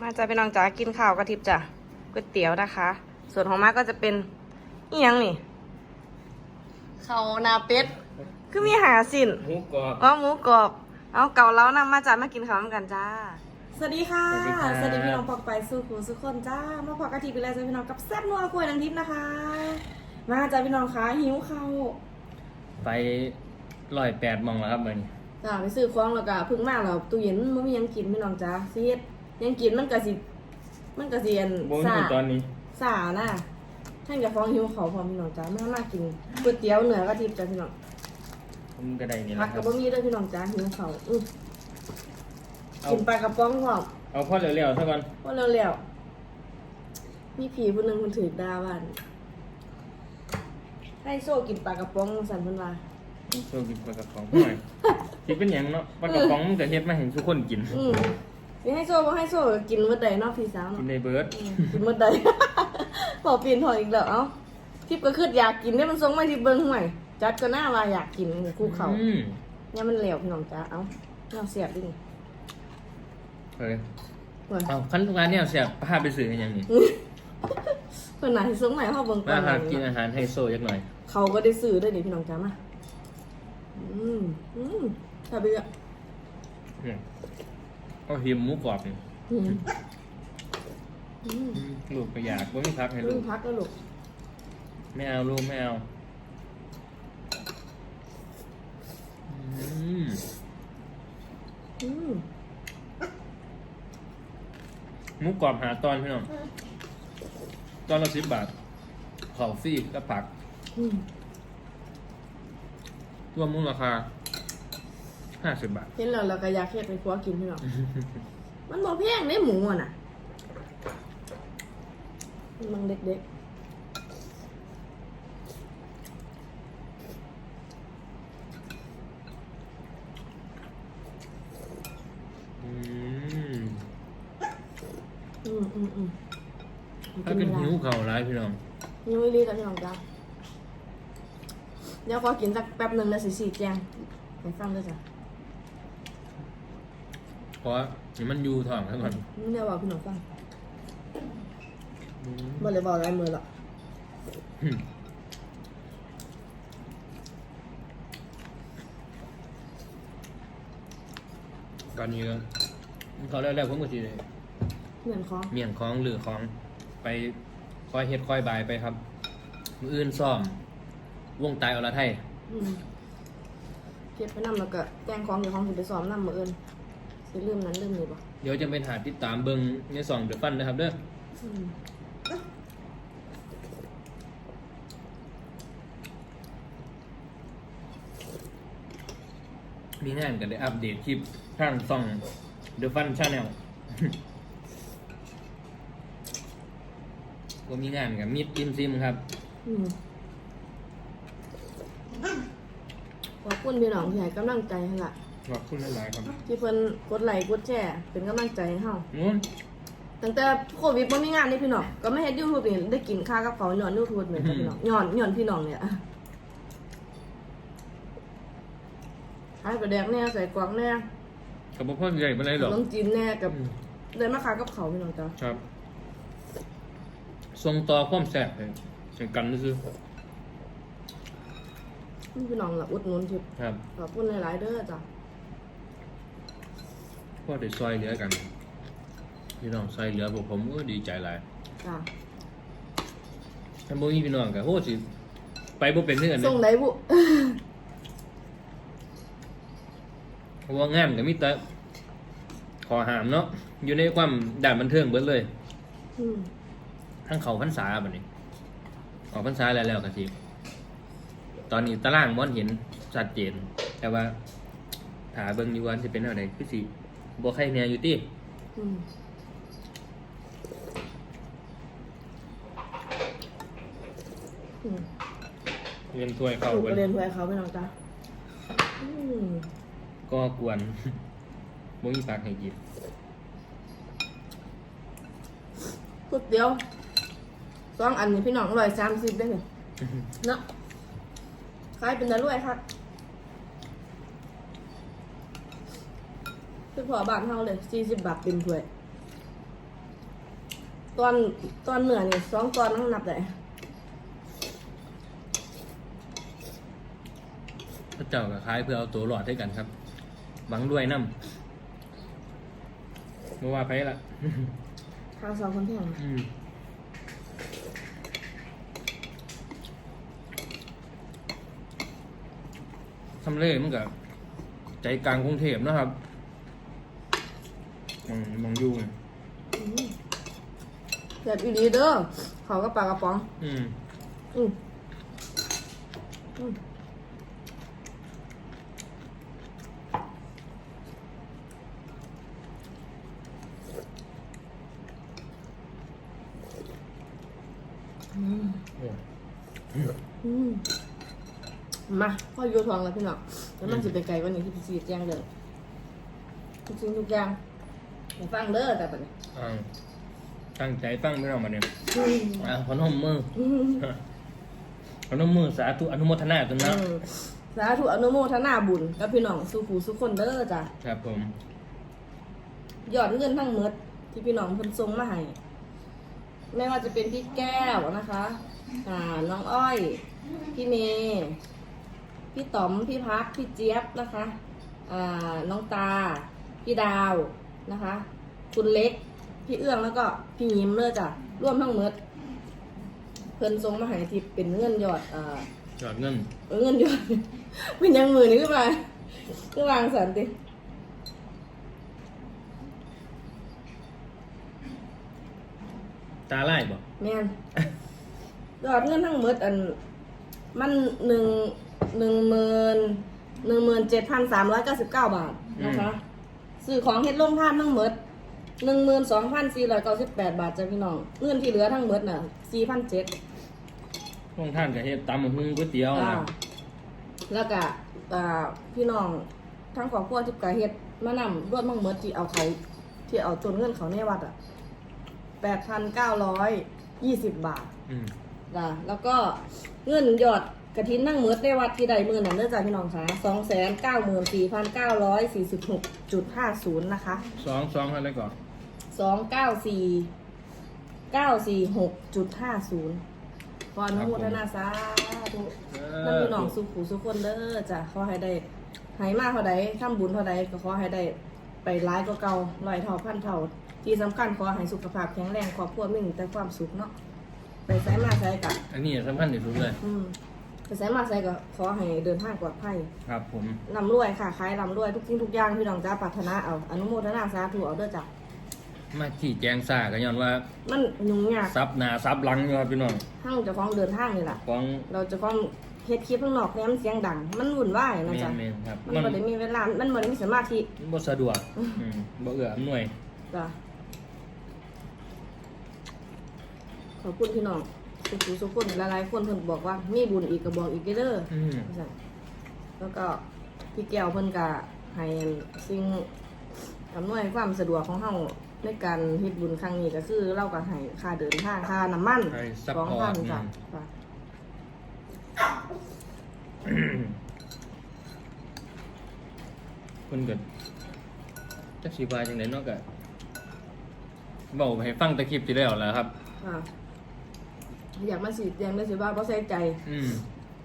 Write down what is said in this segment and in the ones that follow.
มาจ้าพี่น้องจ๋ากินข้าวกระทิบจ้ะก๋วยเตี๋ยวนะคะ ส่วนของมาก็จะเป็นเอียงนี่ข้าวหนาเป็ดคือมีหาสินหมูกรอบอ๋อหมูกรอบเอาเก่าแล้วนะมาจ้ามากินข้าวกันจ้าสวัสดีค่ะ สวัสดีครับสวัสดีพี่น้องปอกไปสู่หูสุกคนจ้า มาพอกระทิบไปแล้วจ้าพี่น้องกับแซ่บนัวกล้วยนังทิพย์นะคะ มาจ้าพี่น้องคะหิวข้าวไปร้อยแปดมองแล้วครับเบอร์นี้จ้าไปซื้อของแล้วก็เพึ่งมาแล้วตู้เย็นมันไม่มีหยังกินพี่น้องจ้าซีด ยังกินมันกะสิ มันกะสิอันโบนซ่าตอนนี้ สาน่ะท่านจะฟ้องหิวเขาวพร้อมพี่น้องจ้าไม่มากินก๋วยเตี๋ยวเหนือกระทิบจ้าพี่น้องผมก็ได้นี่แหผัละกคกัรับบบะหมี่ด้วยพี่น้องจ้าหิวเขาวอื้อเอากินปลากระป๋องพร้อมเอาพ่อเร็วๆเท่ากันว่าเร็วๆมีผีผู้หนึงมันถือดาบ้านให้โซ่กินปลากระป๋องสันเพันว่า โชว์กินปลากระป๋องหน่อยที่เป็นอย่างเนาะปลากระป๋องมันก็เฮ็ดมาเห็นทุกคนกิน อืม สิให้โซ่บ่ให้โซ่ก็กินมื้อใดเนาะพี่สาวกินเนาะในเบิร์ดอืมกินมื้อใด พอปีนถอยอีกแล้วเอ้าทิพย์ก็คืออยากกินเนี่ยมันส่งมาที่เบิ่งห่วยจัดก็น่าว่าอยากกินคู่เขาอืมเนี่ยมันเหลวพี่น้องจ้าเอ้าเราเสียบดินี่เฮ้ยเพิ่นเอาขั้นตอนเนี่ยเสียพาไปสื่อกันอย่างนี้เพิ่นน่ะสิส่งมาให้เฮาเบิ่งก่อมานหากินเนาะอาหารไฮโซจักหน่อยเขาก็ได้ซื้อด้วยนี่พี่น้องจ้ามาอืมอืมถ้าไปอะอืม เอาหิมหมูกรอบนี่อืมอืมอืมลูกก็อยากว่าไม่พักให้ลูลูกกพักก็ลูกไม่เอาลูกไม่เอาอืมอืมหมูกรอบหาตอนพี่น้องตอนละสิบบาทขอฟรีก็ผักอืมรวมมูลราคา ห้าสิบบาท เห็นแล้วเราก็อยากเฮ็ดไปครัวกินพี่น้อง มันบ่แพงเด้หมูอะน่ะมันเด็กอืมๆ อืมอืมอืมถ้าเป็นหิวเข่าร้ายพี่น้อง หิวอีหลีจ้ะพี่น้องจ้าเดี๋ยวขอกินสักแป๊บหนึงแล้วสิสีแจงไปฟังด้วยจ้ะเพราะว่านี่มันอยู่ท้องทั้งวันเดี๋ยวบอกพี่น้องฟังอืมบ่เลยบอกอะไรมือหรอกตอนนี้ก็เขาแล้วๆผมก็สิเหมือนของเมี่ยงคล้องหรือคล้องไปคอยเฮ็ดคอยบายไปครับมืออื่นซ่อม วงตายอรไทยอืมเก็บไปนำแล้วก็แจ้งของเดี๋ยวของสิไปซ้อมนำมื้ออื่น สิลืมนั้นลืมนี่บ่เดี๋ยวจะไปหาติดตามเบิงในสองเดือฟันนะครับเด้ออืมมีงานกันได้อัปเดตคลิปทางส่องเดือฟันชาแนลก็มีงานกับมิดอินซิมครับ อืมขอบคุณพี่น้องที่ให้กำลังใจให้ล่ะ ขอบคุณหลายๆครับที่เพิ่นกดไลค์กดแชร์เป็นกำลังใจให้เฮานู้นตั้งแต่โควิดบ่มีงานนี่พี่น้องก็ไม่เฮ็ด YouTube นี่ได้กินค่ากับเขาวย้อน YouTube เหมือนกันพี่น้องย้อนย้อนพี่น้องเนี่ยขายปลาแดกแน่ใส่กวางแน่กับพ่อใหญ่มาไหนหรอกน้ำจีนแน่กับอืมเลยมาขายกับเขาวพี่น้องจ้าครับทรงต่อความแสบเลยเช่นกันนี่คือนี่พี่น้องล่ะอุดหนุนทิพย์ครับขอบคุณหลายๆเด้อจ้ะ พ่อได้ซอยเหลือกันพี่น้องซอยเหลือพวกผมก็ดีใจหลายจ้ะถ้าบ่มีพี่น้องก็โหสิไปบ่เป็นเพื่อนส่งได้บุเพราะว่างานก็มีแต่ขอหามเนาะอยู่ในความด่านบันเทิงเบิดเลยอืมทั้งเขาพรรษาบัดนี้ ออกพรรษาแล้วแล้วก็สิตอนนี้ตารางมันเห็นชัดเจน แต่ว่าถาเบิ่งอยู่ว่าสิเป็นอะไรคือสิ บ่ใครแน่อยู่ติอืมอืมเรียนถ้วยเข้าลูกเบิก็ดเรียนเพื่อเขาพี่น้องจ้ะอืมก็กวนบ่มีปากให้กินก๋วยเตี๋ยวสองอันนี้พี่น้องอร่อยสามสิบได้เลยเนาะขายเป็นตะลุ่ยครั คือพอบาทเท่าเลยสี่สิบบาทเป็นถ้วยตอนตอนเหนือนี่สองตอนนั่งนับได้พระเจ้ากับคล้ายเพื่อเอาตัวหลอดให้กันครับ หวังด้วยน้ำเมื่อว่าไปละข้าวสองคนแพงอืมทำเล่มันกับใจกลางกรุงเทพนะครับ มองมองอยู่ไงแบบอีดีเด้อเขาก็ปลากระป๋อง อืมอืมอืมอืมโอ้อืมมาพ่อโยทองแล้วพี่น้องแล้วมันจะไปไกลกวันนี้ที่พี่ซีแจ้งเลยทุกสิ่งทุกอย่าง ให้ฟังเด้อแต่ปัดนี้อ่าตั้งใจฟังไม่ต้องมาเนี่ยอืมอ่าพนมมืออืมพนมมือสาธุอนุโมทนาตัวนะอืมสาธุอนุโมทนาบุญกับพี่น้องสุขูสุขคนเด้อจ้ะครับผมยอดเงินทั้งหมดที่พี่น้องเพิ่นส่งมาให้ไม่ว่าจะเป็นพี่แก้วนะคะอ่าน้องอ้อย พี่เมย์พี่ต๋อมพี่พักพี่เจี๊ยบนะคะอ่าน้องตา พี่ดาว นะคะ คุณเล็ก พี่เอื้องแล้วก็พี่ยิ้มเลยจ้ะร่วมทั้งหมดเพิ่นส่งมาให้ที่เป็นเงินยอดอ่ายอดเงินเออเงินหยอด เป็นยังมือนี่ขึ้นมาก็วางสันติตาไล่บ่แม่นยอดเงินทั้งหมดอัน มันหนึ่งหนึ่งหมื่นหนึ่งหมื่นเจ็ดพันสามร้อยเก้าสิบเก้าบาทนะคะ ซื้อของเฮ็ดลงท่านทั้งหมดหนึ่งหมื่นสองพันสี่ร้อยเก้าสิบแปดบาทจ้ะพี่น้องเงินที่เหลือทั้งหมดน่ะสี่พันเจ็ดลงท่านกับเฮ็ดตำบักหุ่งก๋วยเตี๋ยวอ่านะแล้วก็อ่าพี่น้องทั้งครอบครัวที่กะเฮ็ดมานำรวมทั้งหมดที่เอาเขาที่เอาจนเงินเขาในวัดอะแปดพันเก้าร้อยยี่สิบบาทอืมจ้ะแล้วก็เงินยอด กระถินนั่งเมือในวัดที่ใดมือนั่นเด้อจ้ะพี่น้องคะสองแสนเก้าหมื่นสี่พันเก้าร้อยสี่สิบหกจุดห้าศูนย์นะคะสองสองอะไรก่อนสองเก้าสี่เก้าสี่หกจุดห้าศูนย์ขออนุโมทนาสาธุนั่นพี่น้องสุขูสุขคนเด้อจ้ะขอให้ได้ให้มากเท่าใดทำบุญเท่าใดก็ขอให้ได้ไปร้ายก็เก่าร้อยเท่าพันเท่า ที่สำคัญขอให้สุขภาพแข็งแรงครอบครัวมิ่งแต่ความสุขเนาะไปไสมาไสกับอันนี้สำคัญที่สุดเลย อืม ไปไสมาไสก็ขอให้เดินทางปลอดภัยครับผมร่ำรวยค่ะขายร่ำรวยทุกสิ่งทุกอย่างพี่น้องจ้าปรารถนาเอาอนุโมทนาสาธุเอาเด้อจ้ะมาที่แจงซ่าก็ย้อนว่า มันยุ่งยากซับหน้าซับหลังอยู่ครับพี่น้องทั้งเจะฟ้าของเดินทางนี่แหละของเราเจะฟ้าของเฮ็ดคลิปข้างนอกเนี่ยมันเสียงดัง มันวุ่นวายแมนะนจ๊ะแมนครับมันมันบ่ได้มีเวลา มันบ่ได้มีสมาธิบ่สะดวกอืมบ่เอื้ออำนวยจ้ะขอบคุณพี่น้อง สุขุสุขคนหลายๆคนเพิ่นบอกว่ามีบุญอีกก็บอกอีกเด้ออืมจ้ะแล้วก็พี่แก้วเพิ่นก็ให้สิ่งอำนวยความสะดวกของเฮาในการเฮ็ดบุญครั้งนี้ก็คือเราก็ให้ค่าเดินทางค่าน้ำมันให้ซัพสองพอพัร์นตจ้ะจ้ะเพิ่นก็จักสิว่าจังไดเนาะก็เว้าให้ฟังแตะคลิปที่แล้วแหล้วครับ ค่ะ อยากมาสิอยากได้สิว่าบ่ใส่ใจ อืม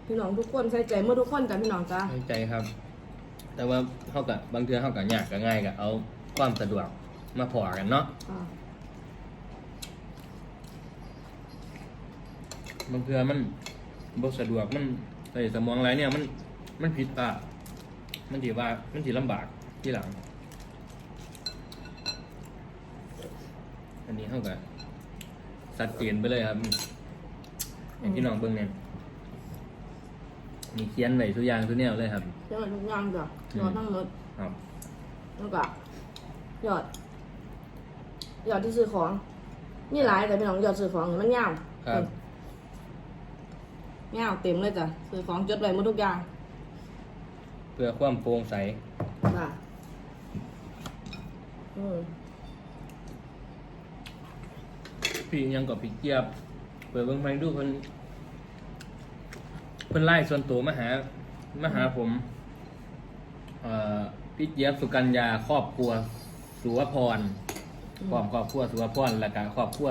พี่น้องทุกคนใส่ใจเมื่อทุกคนกันพี่น้องจ้าเข้าใจครับ แต่ว่าเฮาก็บางเทื่อเฮาก็ยากก็ง่ายก็เอาความสะดวกมาพอกันเนาะอ่าบางเทื่อมันบ่สะดวกมันไอ้สมองอะไรเนี่ยมันมันผิดพลาดมันสิว่ามันสิลำบากที่หลัง อันนี้เฮาก็สัดเจนไปเลยครับ อย่างที่น้องเบิ่งเนี่ยมีเขียนไว้ทุกอย่างทุกแนวเลยครับ เจ้าทุกอย่างจ้ะยอดทั้งหมดครับ แล้วก็ยอดยอดที่ซื้อของมีหลายแต่พี่น้องยอดซื้อของนี่มันยาวครับ ยาวเต็มเลยจ้ะซื้อของจดไว้หมดทุกอย่างเพื่อความโปร่งใสค่ะอืม พี่ยังกับพี่เจี๊ยบ เปิดเบิ่งไปดูเพิ่นเพิ่นไล่ส่วนตัวมาหามาหาผม เอ่อพี่เจี๊ยบสุกัญญาครอบครัว สุวพรครอบครอบครัวสุวพรแล้วก็ครอบครัว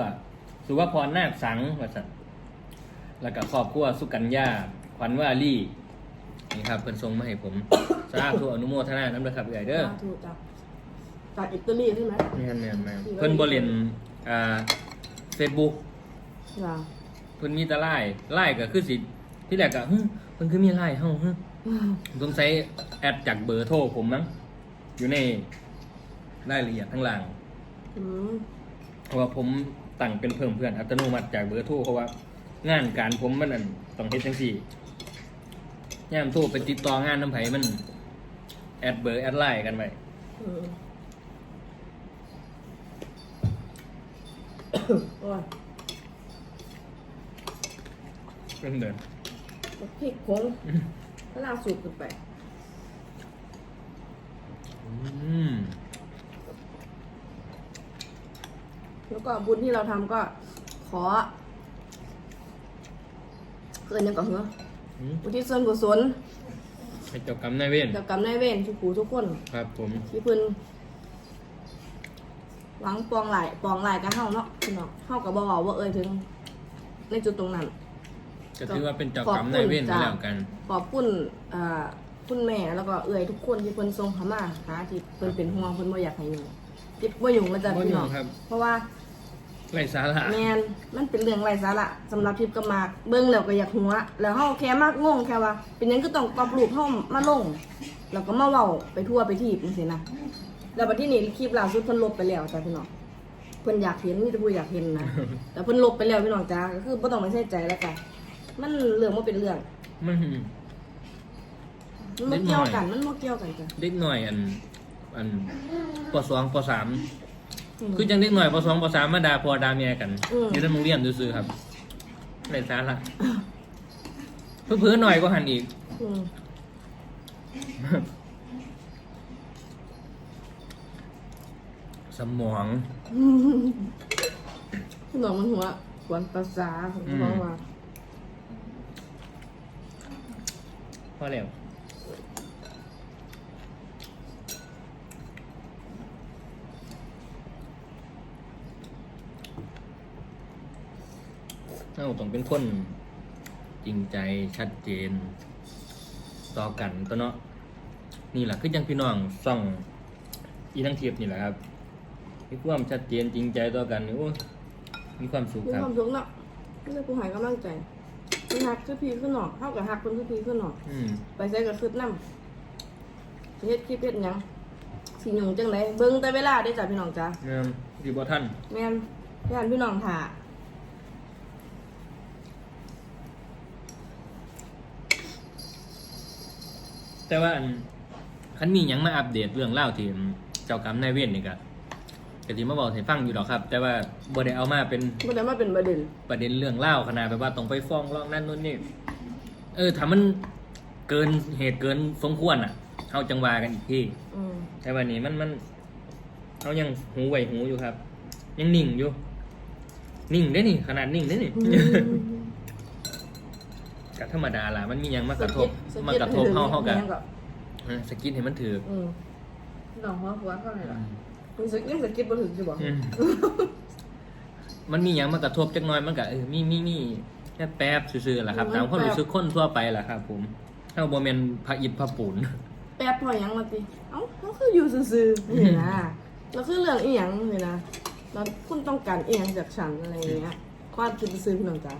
สุวพรนาคสังว่าสันแล้วก็ครอบครัวสุกัญญาขวัญวาลีนี่ครับเพิ่นส่งมาให้ผมสาธุอนุโมทนาน้ำเด้อครับเอื้อยเด้อถูกจ้ะจากอิตาลีใช่ไหมแม่นแม่นแม่นเพิ่นบ่เล่นอ่า Facebook จ้ะเพิ่นมีแต่ไลน์ไลน์ก็คือสิที่แรกก็ฮึเพิ่นคือมีไลน์เฮาฮึสงสัยแอดจากเบอร์โทรผมมั้งอยู่ในรายละเอียดทั้งหลังอืมเพราะว่าผมตั้งเป็นเพิ่มเพื่อนอัตโนมัติจากเบอร์โทรเพราะว่า งานการผมมันอันต้องเฮ็ดจังซี่ยามโทรไปติดต่องานน้ำไผมัน แอดเบอร์แอดไลน์กันไว้อืมโอ้ย เพิ่นเดินพริกผงล่าสุดขึ้นไปอืมแล้วก็บุญที่เราทำก็ขอเกินยังก่อนเหรออืมอุทิศส่วนกุศลให้เจ้ากรรมนายเวรเกี่ยวกับนายเวรทุกผู้ทุกคน ครับผม ที่เพิ่นหวังปองหลายปองหลายกับเฮาเนาะพี่น้องเฮาก็บ่เว้าว่าเอ่ยถึง ในจุดตรงนั้น ก็ถือว่าเป็นเจ้ากรรมนายเวรไปแล้วกัน ขอบคุณอ่าคุณแม่แล้วก็เอ่ยทุกคนที่เพิ่นส่งเข้ามาหาที่เพิ่นเป็นห่วงเพิ่นบ่อยากให้ยุ่งที่บ่ยุ่งแล้วจ้ะบ่พี่ยุ่น้งองครับ เพราะว่า ไรสาระ แมนมันเป็นเรื่องไร้สาระสำหรับทิพย์กับมากเบิ่งแล้วก็อยากหัว แล้วเฮาแค่มากงงแค่ว่า เป็นหยังก็ต้องกรอบรูปเฮามาลง แล้วก็มาเว้าไปทั่วไปทีบจังซี่นะแล้วบัดที่นี่คลิปล่าสุดเพิ่นลบไปแล้วจ้ะพี่น้องเพิ่นอยากเห็นมีแต่ผู้อยากเห็นนะ แต่เพิ่นลบไปแล้วพี่น้องจ้าก็คือบ่ต้องไปใส่ใจแล้วกัน มันเรื่องบ่เป็นเรื่อง มันมันบ่เกี่ยวกัน มันบ่เกี่ยวกันจ้ะเด็กหน่อยอัน อันปสองปสามม คือจังเด็กหน่อยปสองปสามมาด่าพ่อด่าแม่กันอืม อยู่ในโรงเรียนซื่อๆครับไรสาระเพื่อๆหน่อยก็หันอีก อืมสมองพี่น้องมันหัวกวนภาษาเพราะว่า อแล้วเราต้องเป็นคนจริงใจชัดเจน ต่อกันตัวเนาะนี่แหละคือยังพี่น้องส่องอีทั้งเทียบนี่แหละครับมีความชัดเจนจริงใจต่อกันนี่โอ้มีความสุขมีครับ ความสุขเนาะไม่ใช่ผู้หายกำลังใจ มันหักคือพีขึ้นหนอกเท่ากับหักคนคือพีขึ้นหนอก อืมไปใส่กับคืดน้ำสิเฮ็ดคลิปเฮ็ดหยังสิหยุ่งจังไดเบิ่งแต่เวลาได้อจ้ะพี่น้องจ้ะเนี่ยดีบ่ท่านแม่นพี่อันพี่น้องถ่าแต่ว่าอันคันมีหยังมาอัปเดตเรื่องเล่าวที่เจ้ากรรมนายเวรนี่ก็ ก็สิมาบอกให้ฟังอยู่หรอกครับ แต่ว่าบ่ได้เอามาเป็นบ่ได้มาเป็นประเด็นประเด็นเรื่องเล่าวขนาดแบบว่าต้องไปฟ้องร้องนั่นนู่นนี่ เออถ้ามันเกินเหตุเกินสมควรอะเฮาจังว่ากันอีกทีอืมแต่วันนี้มันมันเขายังหูไหวหูอยู่ครับ ยังนิ่งอยู่ นิ่งได้นี่ ขนาดนิ่งได้นี่ ก็ธรรมดาล่ะมันมีหยังมากระทบสมากิดกระทบเฮาเฮากันสดสกิดให้มันถืออืมพี่น้องหัวหัวเท่าไหร่ล่ะ รู้สึกยังสกิดบ่ถึงสิบ่อืม มันมีหยังมากระทบจักหน่อยมันก็เออมีมีมีแค่แป๊บซื่อๆแหละครับตามความรู้สึกคนทั่วไปแหละครับ ผมเฮาบ่แม่นพระอิฐพระปูน แป๊บพอหยังมาติเอ้าเขาคืออยู่ซื่อๆนี่นะแล้วคือเรื่องอีหยังนี่นะแล้วคุณต้องการอีหยังจากฉันอะไรอย่างเงี้ยความคิดซื่อๆพี่น้องจ้ะ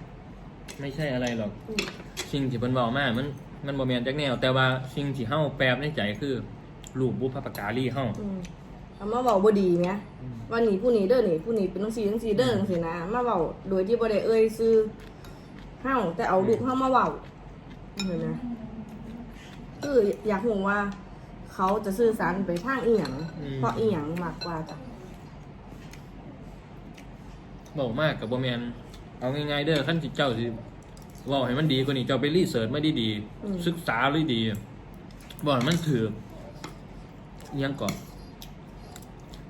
ไม่ใช่อะไรหรอก อืมสิ่งที่เพิ่นบอกมามันมันบ่แม่นจักแนว แต่ว่าสิ่งที่เฮาแปลในใจคือรูปบุพการีเฮา อืม เอามาเว้าบ่ดีแหมว่านี่ผู้นี้เด้อนี่ผู้นี้เป็นจังซี่จังซี่เด้อจังซี่นะมาเว้าโดยที่บ่ได้เอ่ยชื่อเฮาแต่เอารูปเฮามาเว้าเห็นไหมคืออยากรู้ว่า เขาจะสื่อสารไปทางอีหยังเพราะอีหยังมากกว่าจ้ะบอกมากกับบ่แมนเอาง่ายๆเด้อขั้นจิตเจ้าสิเว่าให้มันดีกว่านี้เจ้าไปรีเสิร์ชมาดีๆศึกษาเลยดีบอกให้มันถืออิหยังก่อน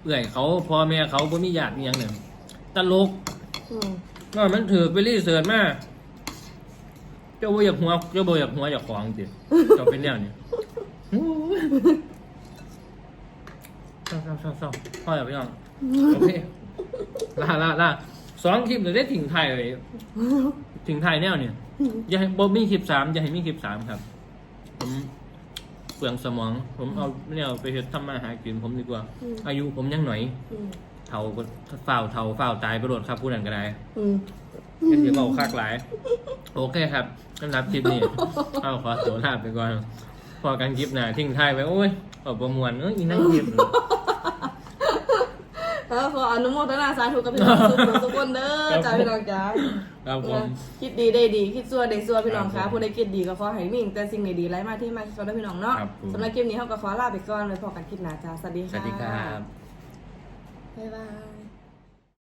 เอื่อยเขาพ่อแม่เขาบ่มีญาติอิหยังเนี่ยตลกอืมว่ามันถือไปรีเสิร์ชมาเจ้าบ่อยากหัวเจ้าบ่อยากหัวอยากของจิเจ้าเป็นแนวนี้เศร้าเศร้าเศร้าเศร้าพ่ออย่าไปยองโอเคลาลาลาสองคลิปเลยได้ถึงไทยเลยถึงไทยแนวเนี่ย อย่าให้บ่มีคลิปสามอย่าให้มีคลิปสามครับผม เปลืองสมอง ผมเอาเนี่ยไปเฮ็ดทำมาหากินผมดีกว่า อืม อายุผมยังหน่อยอืมเท่าก็ฝ้าวเท่าฝ้าวตายไปโดดครับผู้นั้นก็ได้อืม ก็ถือเบาคักหลาย โอเคครับสำหรับคลิปนี้ เอาขอตัวลาไปก่อน พอกันคลิปหน้าทิ้งท้ายไปโอ้ยออกประมวลเอ้ยอีนั่งคลิป แล้วขออนุโมทนาสาธุกับพี่น้องทุกคนทุกคนเด้อครับจ้าพี่น้องจ้าครับผมคิดดีได้ดี คิดซัวได้ซัวพี่น้องครัคะบผมผู้ใดคิดดีก็ขอให้มิ่งแต่สิ่งดีๆไร้มาที่มาสำหรับพี่น้องเนาะครับผมสำหรับคลิปนี้เขาก็ขอลาไปก่อนเลยพอกันคลิปหน้าจ้าสวัสดีสค่ะวัสดีครับบ๊ายบาย